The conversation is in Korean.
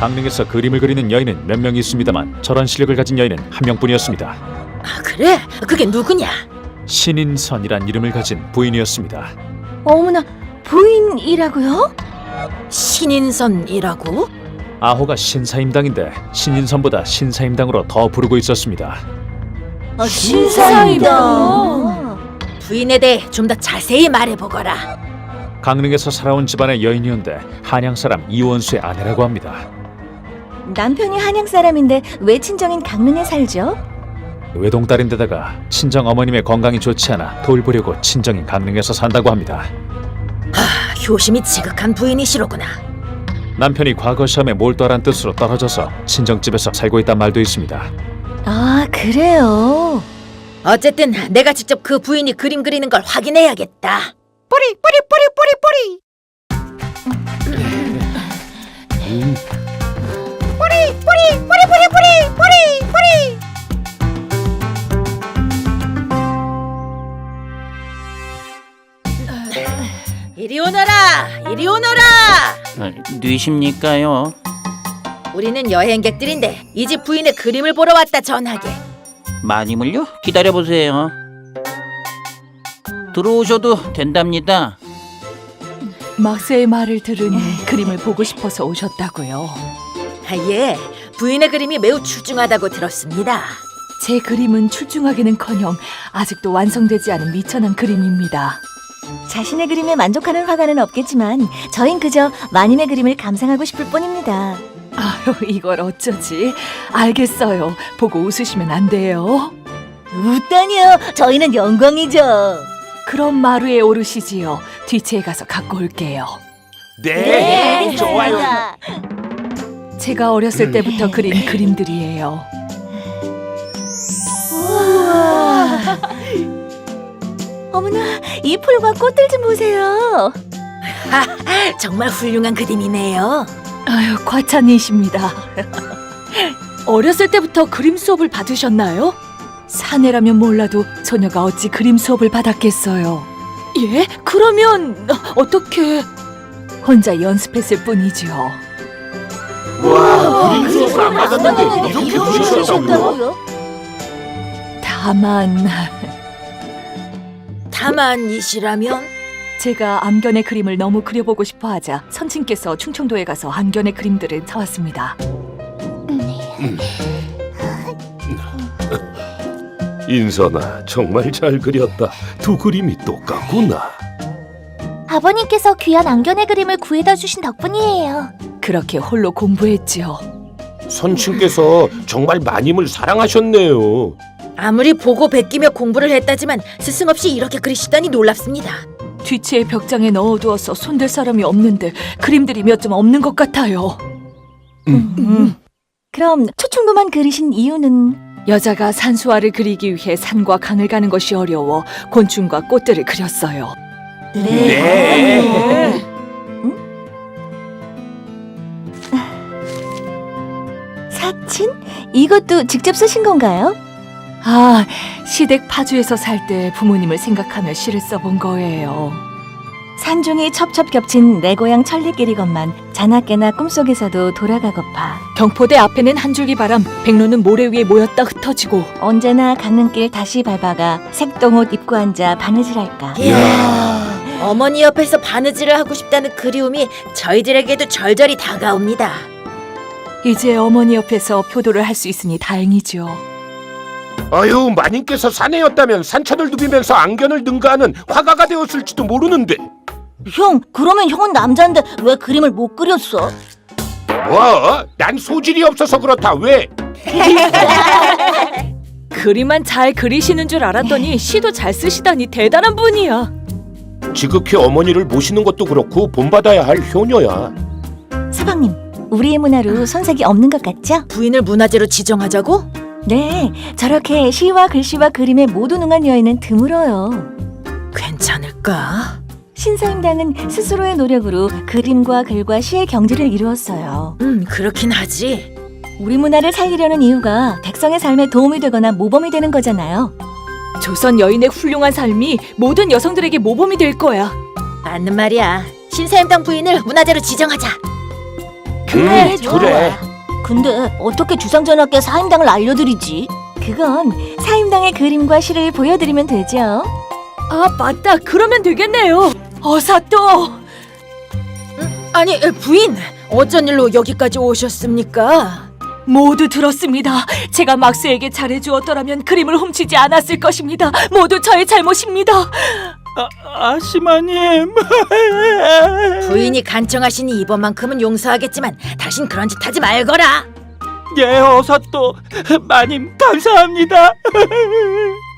강릉에서 그림을 그리는 여인은 몇명 있습니다만 저런 실력을 가진 여인은 한 명뿐이었습니다. 아, 그래? 그게 누구냐? 신인선이란 이름을 가진 부인이었습니다. 어머나 부인이라고요? 신인선이라고? 아호가 신사임당인데 신인선보다 신사임당으로 더 부르고 있었습니다. 아, 신사임당. 부인에 대해 좀 더 자세히 말해보거라. 강릉에서 살아온 집안의 여인이었는데 한양 사람 이원수의 아내라고 합니다. 남편이 한양 사람인데 왜 친정인 강릉에 살죠? 외동딸인데다가 친정 어머님의 건강이 좋지 않아 돌보려고 친정인 강릉에서 산다고 합니다. 아, 효심이 지극한 부인이시로구나. 남편이 과거 시험에 몰두하란 뜻으로 떨어져서 친정집에서 살고 있단 말도 있습니다. 아 그래요. 어쨌든 내가 직접 그 부인이 그림 그리는 걸 확인해야겠다. 뿌리 뿌리 뿌리 뿌리 뿌리 뿌리 이리 오너라, 이리 오너라. 아, 뉘십니까요? 우리는 여행객들인데 이 집 부인의 그림을 보러 왔다 전하게. 마님을요? 기다려보세요. 들어오셔도 된답니다. 막세의 말을 들으니 그림을 보고 싶어서 오셨다고요. 아, 예, 부인의 그림이 매우 출중하다고 들었습니다. 제 그림은 출중하기는커녕 아직도 완성되지 않은 미천한 그림입니다. 자신의 그림에 만족하는 화가는 없겠지만 저흰 그저 마님의 그림을 감상하고 싶을 뿐입니다. 아유, 이걸 어쩌지? 알겠어요. 보고 웃으시면 안 돼요. 웃다니요. 저희는 영광이죠. 그럼 마루에 오르시지요. 뒤치에 가서 갖고 올게요. 네, 좋아요. 제가 어렸을 때부터 그린 그림들이에요. 우와. 어머나 이 풀과 꽃들 좀 보세요. 정말 훌륭한 그림이네요. 아유, 과찬이십니다. 어렸을 때부터 그림 수업을 받으셨나요? 사내라면 몰라도 소녀가 어찌 그림 수업을 받았겠어요. 예? 그러면 어떻게 혼자 연습했을 뿐이죠. 와, 그림 수업을 안 받았는데 이렇게 그리셨다고요? 다만 다만이시라면 제가 암견의 그림을 너무 그려보고 싶어 하자 선친께서 충청도에 가서 암견의 그림들을 사왔습니다. 인선아, 정말 잘 그렸다. 두 그림이 똑같구나. 아버님께서 귀한 안견의 그림을 구해다 주신 덕분이에요. 그렇게 홀로 공부했지요. 선친께서 정말 마님을 사랑하셨네요. 아무리 보고 베끼며 공부를 했다지만 스승 없이 이렇게 그리시다니 놀랍습니다. 뒤치의 벽장에 넣어두어서 손댈 사람이 없는데 그림들이 몇 점 없는 것 같아요. 음. 그럼 초충도만 그리신 이유는 여자가 산수화를 그리기 위해 산과 강을 가는 것이 어려워 곤충과 꽃들을 그렸어요. 네. 사친? 이것도 직접 쓰신 건가요? 아, 시댁 파주에서 살 때 부모님을 생각하며 시를 써본 거예요. 산중이 첩첩 겹친 내 고향 천리길이건만 자나깨나 꿈속에서도 돌아가고파 경포대 앞에는 한 줄기 바람, 백로는 모래 위에 모였다 흩어지고 언제나 강릉길 다시 밟아가 색동옷 입고 앉아 바느질할까 이야, 어머니 옆에서 바느질을 하고 싶다는 그리움이 저희들에게도 절절히 다가옵니다. 이제 어머니 옆에서 표도를 할 수 있으니 다행이죠. 아유, 마님께서 사내였다면 산천을 누비면서 안견을 능가하는 화가가 되었을지도 모르는데. 형 그러면 형은 남자인데 왜 그림을 못 그렸어? 뭐? 난 소질이 없어서 그렇다. 왜? 그림만 잘 그리시는 줄 알았더니 시도 잘 쓰시다니 대단한 분이야. 지극히 어머니를 모시는 것도 그렇고 본받아야 할 효녀야. 서방님 우리의 문화로 손색이 없는 것 같죠? 부인을 문화재로 지정하자고? 네 저렇게 시와 글씨와 그림에 모두 능한 여인은 드물어요 괜찮을까? 신사임당은 스스로의 노력으로 그림과 글과 시의 경지를 이루었어요 음, 그렇긴 하지. 우리 문화를 살리려는 이유가 백성의 삶에 도움이 되거나 모범이 되는 거잖아요 조선 여인의 훌륭한 삶이 모든 여성들에게 모범이 될 거야. 맞는 말이야. 신사임당 부인을 문화재로 지정하자. 그래, 그래. 근데 어떻게 주상전하께 사임당을 알려드리지? 그건 사임당의 그림과 시를 보여드리면 되죠. 아 맞다. 그러면 되겠네요. 어서 또. 아니 에, 부인 어쩐 일로 여기까지 오셨습니까? 모두 들었습니다. 제가 막스에게 잘해주었더라면 그림을 훔치지 않았을 것입니다. 모두 저의 잘못입니다. 아시마님. 부인이 간청하시니 이번만큼은 용서하겠지만 다신 그런 짓 하지 말거라. 예, 어서 또 마님 감사합니다.